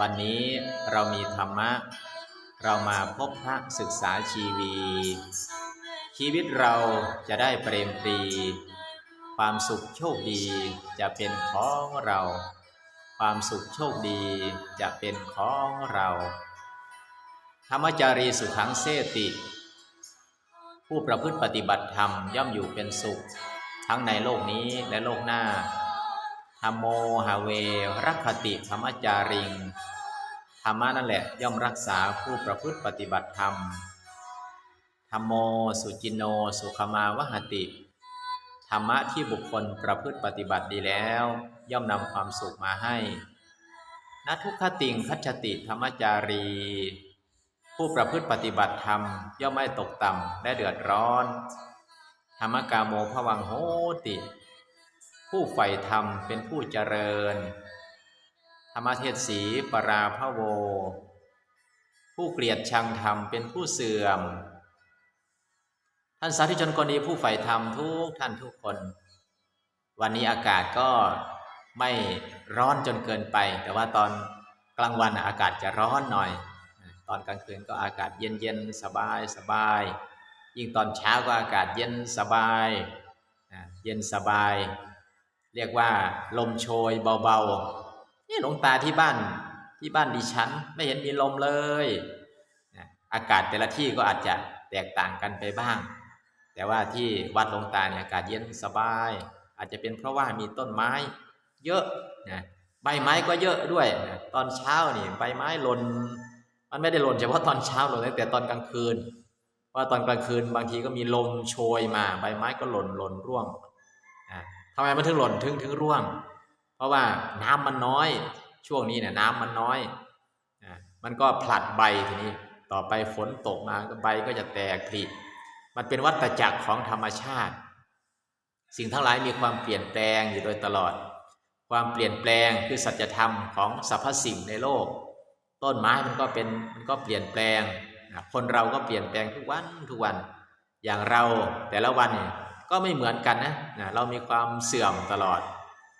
วันนี้เรามีธรรมะ เรามาพบพระศึกษาชีวี ชีวิตเราจะได้เปรมปรี ความสุขโชคดีจะเป็นของเรา ความสุขโชคดีจะเป็นของเรา ธรรมจารีสุขังเสติ ผู้ประพฤติปฏิบัติธรรมย่อมอยู่เป็นสุข ทั้งในโลกนี้และโลกหน้า ธรรมโมหาเวรักขติธรรมจาริง ธรรมะนั่นแหละย่อมรักษาผู้ประพฤติปฏิบัติธรรม ธรรมโมสุจินโนสุขมาวหติ ธรรมะที่บุคคลประพฤติปฏิบัติดีแล้ว ย่อมนำความสุขมาให้นทุกขติงคัจฉติธรรมจารี ผู้ประพฤติปฏิบัติธรรม ย่อมไม่ตกต่ำและเดือดร้อน ธรรมกาโมภวังโหติ ผู้ใฝ่ธรรมเป็นผู้เจริญ ธรรมเทศสีปราพะโว ผู้เกลียดชังธรรมเป็นผู้เสื่อม ท่านสาธุชนคนดีผู้ใฝ่ธรรมทุกท่านทุกคน วันนี้อากาศก็ไม่ร้อนจนเกินไป แต่ว่าตอนกลางวันอากาศจะร้อนหน่อย ตอนกลางคืนก็อากาศเย็นเย็นสบายสบายยิ่งตอนเช้าก็อากาศเย็นสบาย เย็นสบาย เรียกว่าลมโชยเบาๆ นี่หลวงตาที่บ้านที่บ้านดิฉันไม่เห็นมีลมเลย อากาศแต่ละที่ก็อาจจะแตกต่างกันไปบ้าง แต่ว่าที่วัดหลวงตาเนี่ยอากาศเย็นสบาย อาจจะเป็นเพราะว่ามีต้นไม้เยอะนะใบไม้ก็เยอะด้วยนะตอนเช้านี่ใบไม้หล่นมันไม่ได้หล่นเฉพาะตอนเช้าหล่นตั้งแต่ตอนกลางคืน เพราะตอนกลางคืนบางทีก็มีลมโชยมา ใบไม้ก็หล่นหล่นร่วง ทำไมมันถึงหล่นถึงถึงร่วง เพราะว่าน้ำมันน้อย ช่วงนี้เนี่ยน้ำมันน้อยมันก็ผลัดใบทีนี้ ต่อไปฝนตกมาใบก็จะแตกผลิมันเป็นวัฏจักรของธรรมชาติ สิ่งทั้งหลายมีความเปลี่ยนแปลงอยู่โดยตลอด ความเปลี่ยนแปลงคือสัจธรรมของสรรพสิ่งในโลก ต้นไม้มันก็เป็นมันก็เปลี่ยนแปลงคนเราก็เปลี่ยนแปลงทุกวันทุกวัน อย่างเราแต่ละวันเนี่ย ก็ไม่เหมือนกันนะนะเรามีความเสื่อมตลอด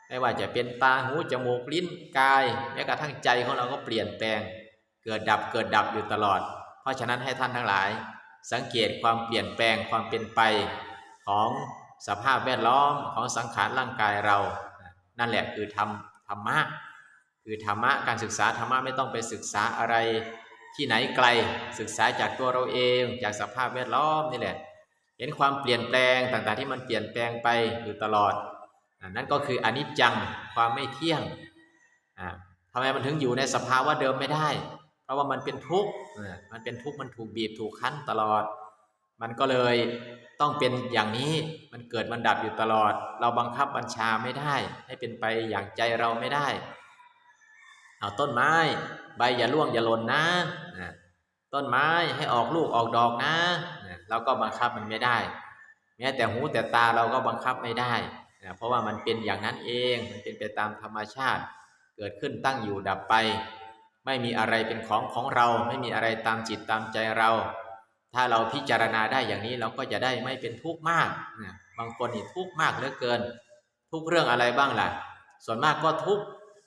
ไม่ว่าจะเป็นตาหูจมูกลิ้นกายแม้กระทั่งใจของเราก็เปลี่ยนแปลง เกิดดับเกิดดับอยู่ตลอด เพราะฉะนั้นให้ท่านทั้งหลาย สังเกตความเปลี่ยนแปลงความเป็นไปของสภาพแวดล้อมของสังขารร่างกายเรา นั่นแหละคือธรรมธรรมะคือธรรมะการศึกษาธรรมะไม่ต้องไปศึกษาอะไรที่ไหนไกลศึกษาจากตัวเราเอง จากสภาพแวดล้อมนี่แหละ เห็นความเปลี่ยนแปลงต่างๆ ที่มันเปลี่ยนแปลงไปอยู่ตลอด นั่นก็คืออนิจจังความไม่เที่ยงทำไมมันถึงอยู่ในสภาวะเดิมไม่ได้ เพราะว่ามันเป็นทุกข์มันเป็นทุกข์มันถูกบีบถูกคั้นตลอด มันก็เลยต้องเป็นอย่างนี้มันเกิดมันดับอยู่ตลอด เราบังคับบัญชาไม่ได้ ให้เป็นไปอย่างใจเราไม่ได้ เอาต้นไม้ ใบอย่าร่วงอย่าหล่นนะต้นไม้ให้ออกลูกออกดอกนะ เราก็บังคับมันไม่ได้แม้แต่หูแต่ตาเราก็บังคับไม่ได้เพราะว่ามันเป็นอย่างนั้นเองมันเป็นไปตามธรรมชาติ เกิดขึ้นตั้งอยู่ดับไป ไม่มีอะไรเป็นของของเรา ไม่มีอะไรตามจิตตามใจเรา ถ้าเราพิจารณาได้อย่างนี้เราก็จะได้ไม่เป็นทุกข์มากบางคนนี่ทุกข์มากเหลือเกิน ทุกเรื่องอะไรบ้างล่ะ ส่วนมากก็ทุก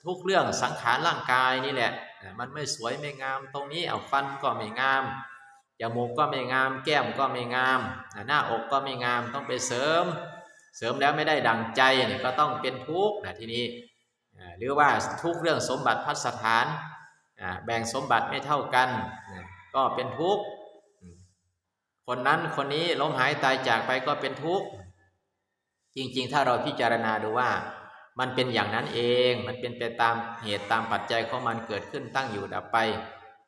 ทุกเรื่องสังขารร่างกายนี่แหละ มันไม่สวยไม่งามตรงนี้เอาฟันก็ไม่งาม จมูกก็ไม่งาม แก้มก็ไม่งาม หน้าอกก็ไม่งามต้องไปเสริม เสริมแล้วไม่ได้ดังใจนี่ก็ต้องเป็นทุกข์นะทีนี้หรือว่าทุกเรื่องสมบัติพัสถานแบ่งสมบัติไม่เท่ากัน ก็เป็นทุกข์คนนั้นคนนี้ล้มหายตายจากไปก็เป็นทุกข์จริงๆ ถ้าเราพิจารณาดูว่า มันเป็นอย่างนั้นเอง มันเป็นไปตามเหตุตามปัจจัยของมันเกิดขึ้นตั้งอยู่ดับไป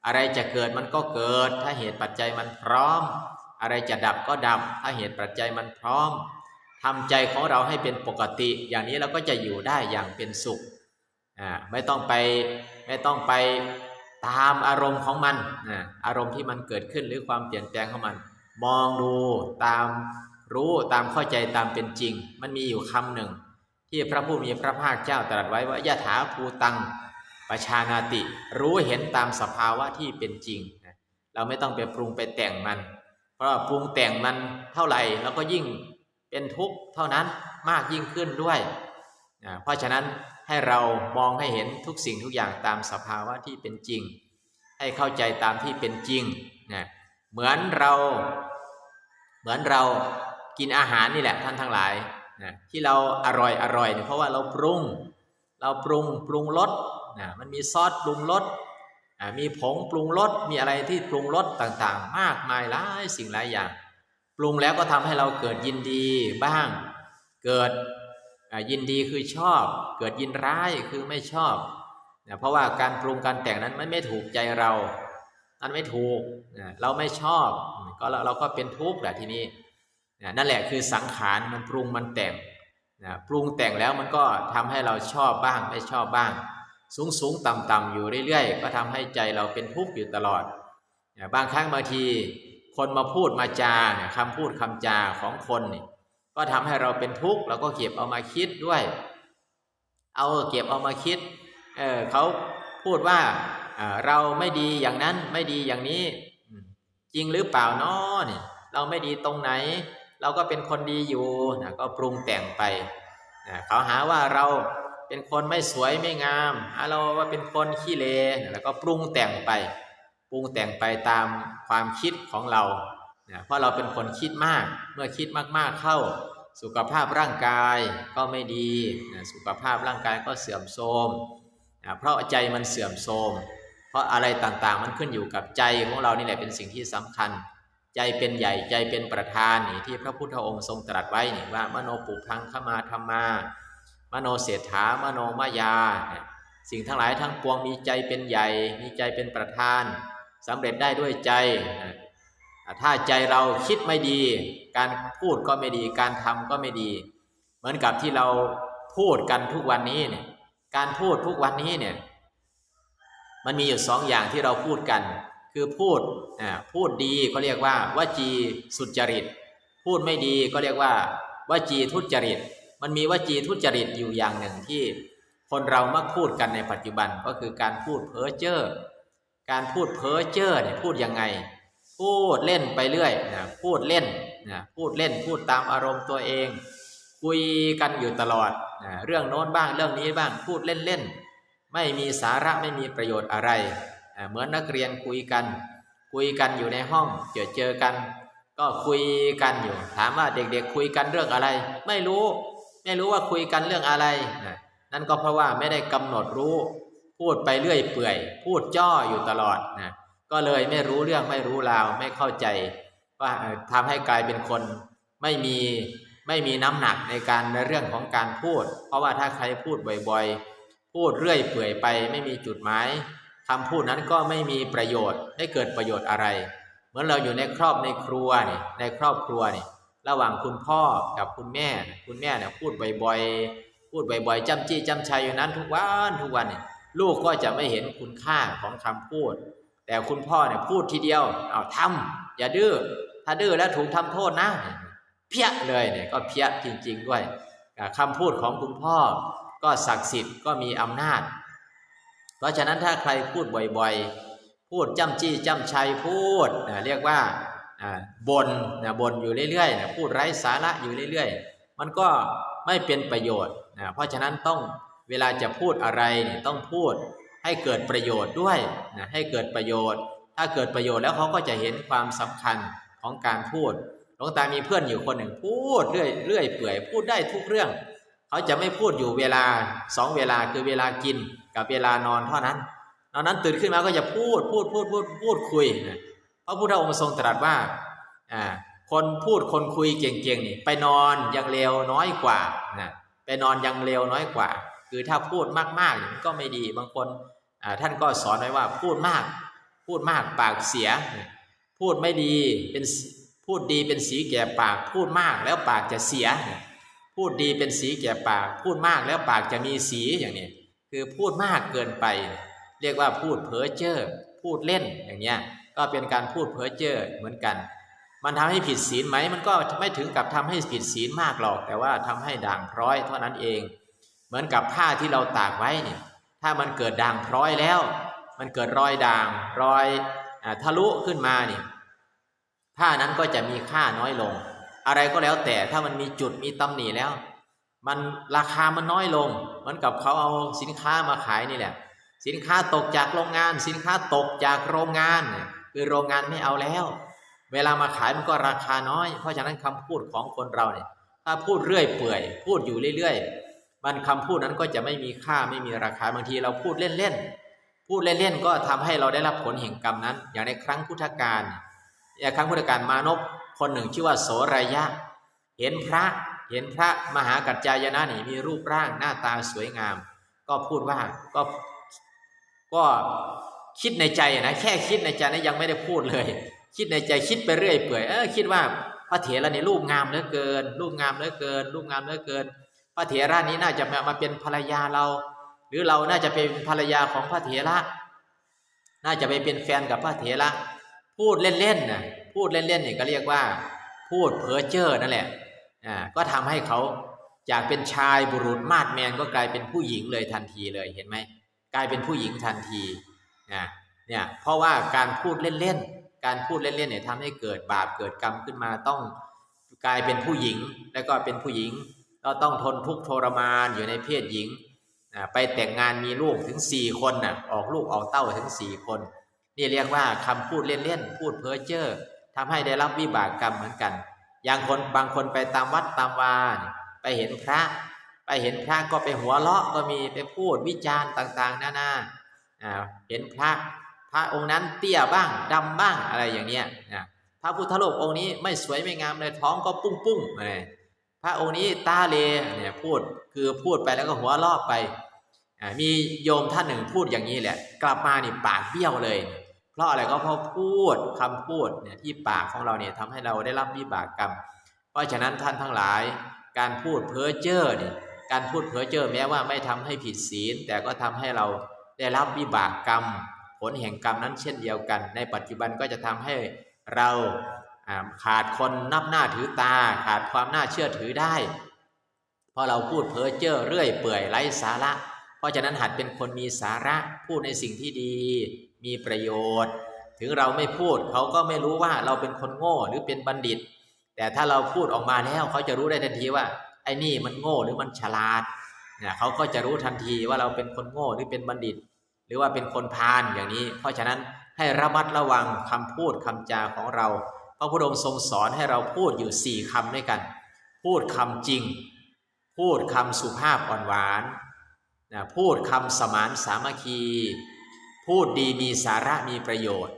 อะไรจะเกิดมันก็เกิด ถ้าเหตุปัจจัยมันพร้อม อะไรจะดับก็ดับ ถ้าเหตุปัจจัยมันพร้อมทำใจของเราให้เป็นปกติ อย่างนี้เราก็จะอยู่ได้อย่างเป็นสุขอ่าไม่ต้องไปไม่ต้องไปตามอารมณ์ของมันนะอารมณ์ที่มันเกิดขึ้นหรือความเปลี่ยนแปลงของมัน มองดูตามรู้ตามเข้าใจตามเป็นจริง มันมีอยู่คำหนึ่ง ที่พระผู้มีพระภาคเจ้าตรัสไว้ว่ายะถาภูตัง ประชานาติ รู้เห็นตามสภาวะที่เป็นจริงนะเราไม่ต้องไปปรุงไปแต่งมัน เพราะปรุงแต่งมันเท่าไหร่เราก็ยิ่งเป็นทุกข์เท่านั้นมากยิ่งขึ้นด้วยนะเพราะฉะนั้นให้เรามองให้เห็นทุกสิ่งทุกอย่างตามสภาวะที่เป็นจริง ให้เข้าใจตามที่เป็นจริงนะเหมือนเรา เหมือนเรากินอาหารนี่แหละท่านทั้งหลายนะที่เราอร่อยอร่อยเนี่ยเพราะว่าเราปรุง เราปรุงปรุงรส นะมันมีซอสปรุงรสมีผงปรุงรสมีอะไรที่ปรุงรสต่างๆ มากมายหลายสิ่งหลายอย่าง ปรุงแล้วก็ทำให้เราเกิดยินดีบ้าง เกิดยินดีคือชอบ เกิดยินร้ายคือไม่ชอบนะเพราะว่าการปรุงการแต่งนั้นมันไม่ถูกใจเรามันไม่ถูกนะเราไม่ชอบก็เราก็เป็นทุกข์แหละทีนี้นะนั่นแหละคือสังขารมันปรุงมันแต่งนะปรุงแต่งแล้วมันก็ทำให้เราชอบบ้างไม่ชอบบ้าง สูงสูงต่ำต่ำอยู่เรื่อยๆ ก็ทำให้ใจเราเป็นทุกข์อยู่ตลอด บางครั้งบางที คนมาพูดมาจาคำพูดคำจาของคนก็ทำให้เราเป็นทุกข์เราก็เก็บเอามาคิดด้วย เอาเก็บเอามาคิดเเขาพูดว่าเราไม่ดีอย่างนั้นไม่ดีอย่างนี้ จริงหรือเปล่านาะเนี่ยเราไม่ดีตรงไหน เราก็เป็นคนดีอยู่นะก็ปรุงแต่งไปนะเขาหาว่าเรา เป็นคนไม่สวยไม่งามเราว่าเป็นคนขี้เละแล้วก็ปรุงแต่งไป ปรุงแต่งไปตามความคิดของเรานะเพราะเราเป็นคนคิดมาก เมื่อคิดมากๆเข้า สุขภาพร่างกายก็ไม่ดีนะสุขภาพร่างกายก็เสื่อมโทรมนะเพราะใจมันเสื่อมโทรม เพราะอะไรต่างๆ มันขึ้นอยู่กับใจของเรานี่แหละเป็นสิ่งที่สำคัญ ใจเป็นใหญ่ใจเป็นประธานนี่ที่พระพุทธองค์ทรงตรัสไว้นี่ว่ามโนปุพังขมาธรรมา มโนเศรษฐามโนมายา สิ่งทั้งหลายทั้งปวงมีใจเป็นใหญ่ มีใจเป็นประธานสำเร็จได้ด้วยใจ ถ้าใจเราคิดไม่ดี การพูดก็ไม่ดี การทำก็ไม่ดี เหมือนกับที่เราพูดกันทุกวันนี้เนี่ย การพูดทุกวันนี้เนี่ย มันมีอยู่สองอย่างที่เราพูดกัน คือพูดพูดดีก็เรียกว่าวาจีสุจริต พูดไม่ดีก็เรียกว่าวาจีทุจริต มันมีวจีทุจริตอยู่อย่างหนึ่งที่คนเรามักพูดกันในปัจจุบันก็คือการพูดเพ้อเจ้อการพูดเพ้อเจ้อเนี่ยพูดยังไง พูดเล่นไปเรื่อยนะพูดเล่นนะพูดเล่นพูดตามอารมณ์ตัวเอง คุยกันอยู่ตลอดนะเรื่องโน้นบ้างเรื่องนี้บ้างพูดเล่นๆไม่มีสาระไม่มีประโยชน์อะไร เหมือนนักเรียนคุยกัน คุยกันอยู่ในห้องเจอเจอกัน ก็คุยกันอยู่ ถามว่าเด็กๆคุยกันเรื่องอะไร ไม่รู้ ไม่รู้ว่าคุยกันเรื่องอะไรนะนั่นก็เพราะว่าไม่ได้กำหนดรู้ พูดไปเรื่อยเปื่อย พูดจ้ออยู่ตลอดนะก็เลยไม่รู้เรื่องไม่รู้ราวไม่เข้าใจ ว่าเอ่อทำให้กลายเป็นคนไม่มีไม่มีน้ำหนักในการในเรื่องของการพูด เพราะว่าถ้าใครพูดบ่อยๆ พูดเรื่อยเปื่อยไป ไม่มีจุดหมายคำพูดนั้นก็ไม่มีประโยชน์ไม่เกิดประโยชน์อะไร เหมือนเราอยู่ในครอบในครัวนี่ในครอบครัวนี่ ระหว่างคุณพ่อกับคุณแม่ คุณแม่เนี่ยพูดบ่อยๆ พูดบ่อยๆจำจี้จำชัยอยู่นั้นทุกวันทุกวันเนี่ยลูกก็จะไม่เห็นคุณค่าของคำพูด แต่คุณพ่อเนี่ยพูดทีเดียวเอาทำอย่าดื้อถ้าดื้อแล้วถูกทำโทษนะ เพี้ยเลยเนี่ยก็เพี้ยจริง ๆ ด้วยอ่าคำพูดของคุณพ่อ ก็ศักดิ์สิทธิ์ก็มีอำนาจ เพราะฉะนั้นถ้าใครพูดบ่อยๆ พูดจำจี้จำชัยพูดเรียกว่า บนนะบนอยู่เรื่อยๆนะพูดไร้สาระอยู่เรื่อย ๆ มันก็ไม่เป็นประโยชน์นะเพราะฉะนั้นต้องเวลาจะพูดอะไรเนี่ยต้องพูดให้เกิดประโยชน์ด้วยนะให้เกิดประโยชน์ ถ้าเกิดประโยชน์แล้วเขาก็จะเห็นความสำคัญของการพูดหลวงตามีเพื่อนอยู่คนหนึ่งพูดเรื่อยเรื่อยเปื่อยพูดได้ทุกเรื่อง เขาจะไม่พูดอยู่เวลาสองเวลาคือเวลากินกับเวลานอนเท่านั้นตอนนั้นตื่นขึ้นมาก็จะพูดพูดพูดพูดพูดคุยนะ พระพุทธองค์ทรงตรัสว่าคนพูดคนคุยเก่งๆนี่ไปนอนยังเร็วน้อยกว่านะไปนอนยังเร็วน้อยกว่า คือถ้าพูดมากๆมันก็ไม่ดีบางคนท่านก็สอนไว้ว่าพูดมาก พูดมากปากเสีย พูดไม่ดีเป็นพูดดีเป็นสีแก่ปากพูดมากแล้วปากจะเสีย พูดดีเป็นสีแก่ปาก พูดมากแล้วปากจะมีสีอย่างนี้คือพูดมากเกินไป เรียกว่าพูดเพ้อเจ้อพูดเล่นอย่างเงี้ย ก็เป็นการพูดเพ้อเจ้อเหมือนกัน มันทำให้ผิดศีลไหม มันก็ไม่ถึงกับทำให้ผิดศีลมากหรอก แต่ว่าทำให้ด่างพร้อยเท่านั้นเอง เหมือนกับผ้าที่เราตากไว้เนี่ย ถ้ามันเกิดด่างพร้อยแล้ว มันเกิดรอยด่างรอยอทะลุขึ้นมาเนี่ยผ้านั้นก็จะมีค่าน้อยลง อะไรก็แล้วแต่ถ้ามันมีจุดมีตำหนิแล้ว มันราคามันน้อยลง เหมือนกับเขาเอาสินค้ามาขายนี่แหละ สินค้าตกจากโรงงาน สินค้าตกจากโรงงานเนี่ย คือโรงงานไม่เอาแล้ว เวลามาขายมันก็ราคาน้อย เพราะฉะนั้นคำพูดของคนเราเนี่ย ถ้าพูดเรื่อยเปื่อย พูดอยู่เรื่อยๆ มันคำพูดนั้นก็จะไม่มีค่าไม่มีราคาบางทีเราพูดเล่นๆ พูดเล่นๆ ก็ทำให้เราได้รับผลแห่งกรรมนั้น อย่างในครั้งพุทธกาลอย่างครั้งพุทธกาลมานพคนหนึ่งชื่อว่าโสรายะ เห็นพระเห็นพระมหากัจจายนะนี่มีรูปร่างหน้าตาสวยงาม ก็พูดว่าก็ก็ คิดในใจนะแค่คิดในใจนะยังไม่ได้พูดเลย คิดในใจคิดไปเรื่อยเปื่อยเออคิดว่าพระเถระนี่รูปงามเหลือเกิน รูปงามเหลือเกิน รูปงามเหลือเกิน พระเถระนี้น่าจะมามาเป็นภรรยาเรา หรือเราน่าจะเป็นภรรยาของพระเถระ น่าจะไปเป็นแฟนกับพระเถระ พูดเล่นๆนะพูดเล่นๆเนี่ยก็เรียกว่า พูดเพ้อเจ้อนั่นแหละอ่าก็ทำให้เขาจากเป็นชายบุรุษมาดแมนก็กลายเป็นผู้หญิงเลยทันทีเลยเห็นไหมกลายเป็นผู้หญิงทันที นะเนี่ยเพราะว่าการพูดเล่นๆ การพูดเล่นๆเนี่ยทำให้เกิดบาปเกิดกรรมขึ้นมาต้องกลายเป็นผู้หญิง แล้วก็เป็นผู้หญิงก็ต้องทนทุกข์ทรมานอยู่ในเพศหญิงไปแต่งงานมีลูกถึงสี่คนน่ะออกลูกออกเต้าถึงสี่คน นี่เรียกว่าคำพูดเล่นๆ พูดเพ้อเจ้อทำให้ได้รับวิบากกรรมเหมือนกัน อย่างคนบางคนไปตามวัดตามวานไปเห็นพระ ไปเห็นพระก็ไปหัวเราะก็มีไปพูดวิจารณ์ต่าง ๆ นานาอ่า เห็นพระพระองค์นั้นเตี้ยบ้างดำบ้างอะไรอย่างเนี้ยพระพุทธรูปองค์นี้ไม่สวยไม่งามเลยท้องก็ปุ้งปุ้งอะไรพระองค์นี้ตาเลเนี่ยพูดคือพูดไปแล้วก็หัวเราะไปมีโยมท่านหนึ่งพูดอย่างนี้แหละ กลับมานี่ปากเบี้ยวเลย เพราะอะไรก็เพราะพูดคำพูดเนี่ยที่ปากของเราเนี่ยทำให้เราได้รับวิบากกรรม เพราะฉะนั้นท่านทั้งหลาย การพูดเพ้อเจ้อเนี่ยการพูดเพ้อเจ้อแม้ว่าไม่ทำให้ผิดศีล แต่ก็ทำให้เรา ได้รับวิบากกรรม ผลแห่งกรรมนั้นเช่นเดียวกัน ในปัจจุบันก็จะทำให้เราขาดคนนับหน้าถือตา ขาดความน่าเชื่อถือได้ เพราะเราพูดเพ้อเจ้อเรื่อยเปื่อยไร้สาระ เพราะฉะนั้นหัดเป็นคนมีสาระพูดในสิ่งที่ดี มีประโยชน์ ถึงเราไม่พูดเขาก็ไม่รู้ว่าเราเป็นคนโง่หรือเป็นบัณฑิต แต่ถ้าเราพูดออกมาแล้วเขาจะรู้ได้ทันทีว่าไอ้นี่มันโง่หรือมันฉลาด นี่ยเขาก็จะรู้ทันทีว่าเราเป็นคนโง่หรือเป็นบัณฑิต หรือว่าเป็นคนพาลอย่างนี้ เพราะฉะนั้นให้ระมัดระวังคำพูดคำจาของเรา พระพุทธองค์ทรงสอนให้เราพูดอยู่สี่คำด้วยกัน พูดคำจริง พูดคำสุภาพอ่อนหวานนะพูดคำสมานสามัคคี พูดดีมีสาระมีประโยชน์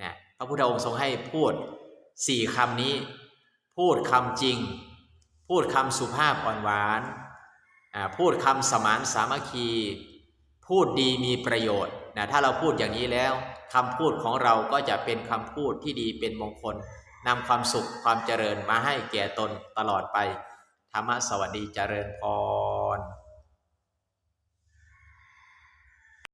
นะพระพุทธองค์ทรงให้พูดสี่คำนี้ พูดคำจริง พูดคำสุภาพอ่อนหวาน พูดคำสมานสามัคคี พูดดีมีประโยชน์นะถ้าเราพูดอย่างนี้แล้วคำพูดของเราก็จะเป็นคำพูดที่ดีเป็นมงคลนำความสุขความเจริญมาให้แก่ตนตลอดไป ธรรมะสวัสดีเจริญพร